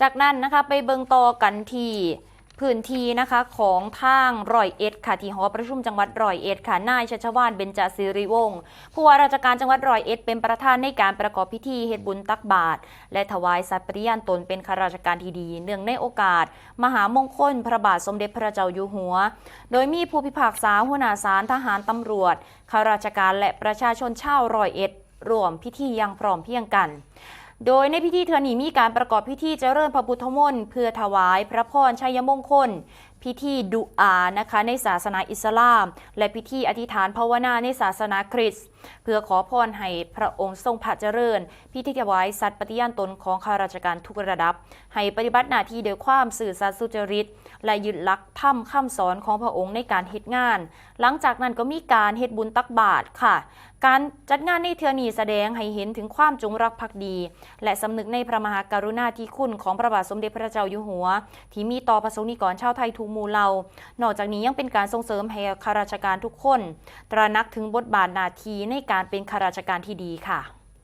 จากนั้นนะคะไปเบิงต่อกันที่พื้นที่นะคะของทางรอยเอ็ดค่ะที่หอประชุมจังหวัดรอยเอ็ดค่ะนายชัชวานเบญจศิริวงศ์ผู้ว่าราชการจังหวัดรอยเอ็ดเป็นประธานในการประกอบพิธีเฮ็ดบุญตักบาตรและถวายสัตย์ปฏิญาณตนเป็นข้าราชการที่ดี เนื่องในโอกาส มหามงคล พระบาทสมเด็จพระเจ้าอยู่หัว โดยมีผู้พิพากษาหัวหน้าศาลทหารตำรวจข้าราชการและประชาชนชาวรอยเอ็ดรวมพิธีอยังพร้อมเพรียงกัน โดยในพิธีเทือนีมีการประกอบพิธีเจริญพระพุทธมนต์เพื่อถวายพระพรชัยมงคล พิธีดุอานะคะในศาสนาอิสลาม และพิธีอธิษฐานภาวนาในศาสนาคริสต์เพื่อขอพรให้พระองค์ทรงพระเจริญ พิธีถวายสัตย์ปฏิญาณตนของข้าราชการทุกระดับ ให้ปฏิบัติหน้าที่โดยความสื่อสัตย์สุจริต และยึดหลักธรรมคำสอนของพระองค์ในการเฮ็ดงาน หลังจากนั้นก็มีการเฮ็ดบุญตักบาตรค่ะ การจัดงานในเทือนีแสดงให้เห็นถึงความจงรักภักดี และสำนึกในพระมหากรุณาธิคุณของพระบาทสมเด็จพระเจ้าอยู่หัว ที่มีต่อประสงค์นิกรชาวไทยทุกหมู่เหล่านอกจากนี้ยังเป็นการส่งเสริมให้ข้าราชการทุกคน ตระหนักถึงบทบาทหน้าที่ในการเป็นข้าราชการที่ดีค่ะ